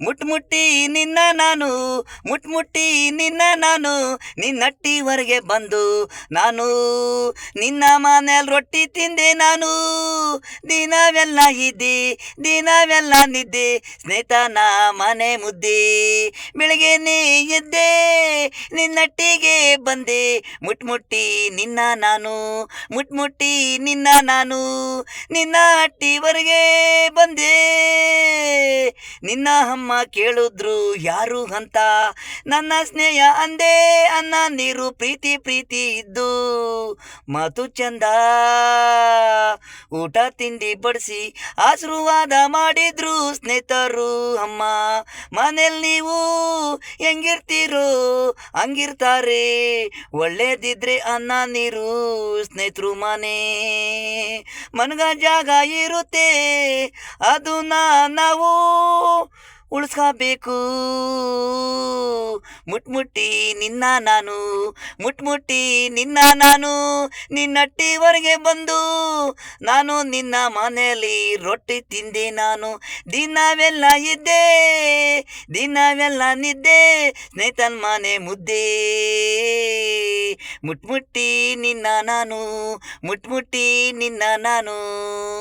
ಮುಟ್ಮುಟ್ಟಿ ನಿನ್ನ ನಾನು, ಮುಟ್ಮುಟ್ಟಿ ನಿನ್ನ ನಾನು, ನಿನ್ನಟ್ಟಿವರೆಗೆ ಬಂದು ನಾನು, ನಿನ್ನ ಮನೇಲಿ ರೊಟ್ಟಿ ತಿಂದೆ ನಾನು. ದಿನವೆಲ್ಲ ಇದ್ದೆ, ದಿನವೆಲ್ಲ ನಿದ್ದೆ ಸ್ನೇಹಿತನ ಮನೆ ಮುದ್ದೆ. ಬೆಳಗ್ಗೆನೇ ಎದ್ದೆ, ನಿನ್ನಟ್ಟಿಗೆ ಬಂದೆ. ಮುಟ್ಮುಟ್ಟಿ ನಿನ್ನ ನಾನು, ಮುಟ್ಮುಟ್ಟಿ ನಿನ್ನ ನಾನು, ನಿನ್ನ ಅಟ್ಟಿವರೆಗೆ ಬಂದೆ. ನಿನ್ನ ಅಮ್ಮ ಕೇಳಿದ್ರು ಯಾರು ಅಂತ? ನನ್ನ ಸ್ನೇಹ ಅಂದೇ ಅನ್ನ ನೀರು ಪ್ರೀತಿ ಪ್ರೀತಿ ಇದ್ದು ಮಾತು ಚಂದ. ಊಟ ತಿಂಡಿ ಬಡಿಸಿ ಆಶೀರ್ವಾದ ಮಾಡಿದ್ರು ಸ್ನೇಹಿತರು ಅಮ್ಮ. ಮನೇಲಿ ನೀವು ಹೆಂಗಿರ್ತೀರೋ ಹಂಗಿರ್ತಾರೆ. ಒಳ್ಳೇದಿದ್ರೆ ಅನ್ನ ನೀರು ಸ್ನೇಹಿತರು ಮನೆ. ಮನಗ ಜಾಗ ಇರುತ್ತೆ. ಅದು ನಾವು ಉಳಿಸ್ಕೋಬೇಕು. ಮುಟ್ಮುಟ್ಟಿ ನಿನ್ನ ನಾನು, ಮುಟ್ಮುಟ್ಟಿ ನಿನ್ನ ನಾನು, ನಿನ್ನಟ್ಟಿವರೆಗೆ ಬಂದು ನಾನು ನಿನ್ನ ಮನೆಯಲ್ಲಿ ರೊಟ್ಟಿ ತಿಂದೆ ನಾನು. ದಿನವೆಲ್ಲ ಇದ್ದೆ, ದಿನವೆಲ್ಲ ನಿದ್ದೆ, ಸ್ನೇಹಿತನ ಮನೆ ಮುದ್ದೆ. ಮುಟ್ಮುಟ್ಟಿ ನಿನ್ನ ನಾನು, ಮುಟ್ಮುಟ್ಟಿ ನಿನ್ನ ನಾನು.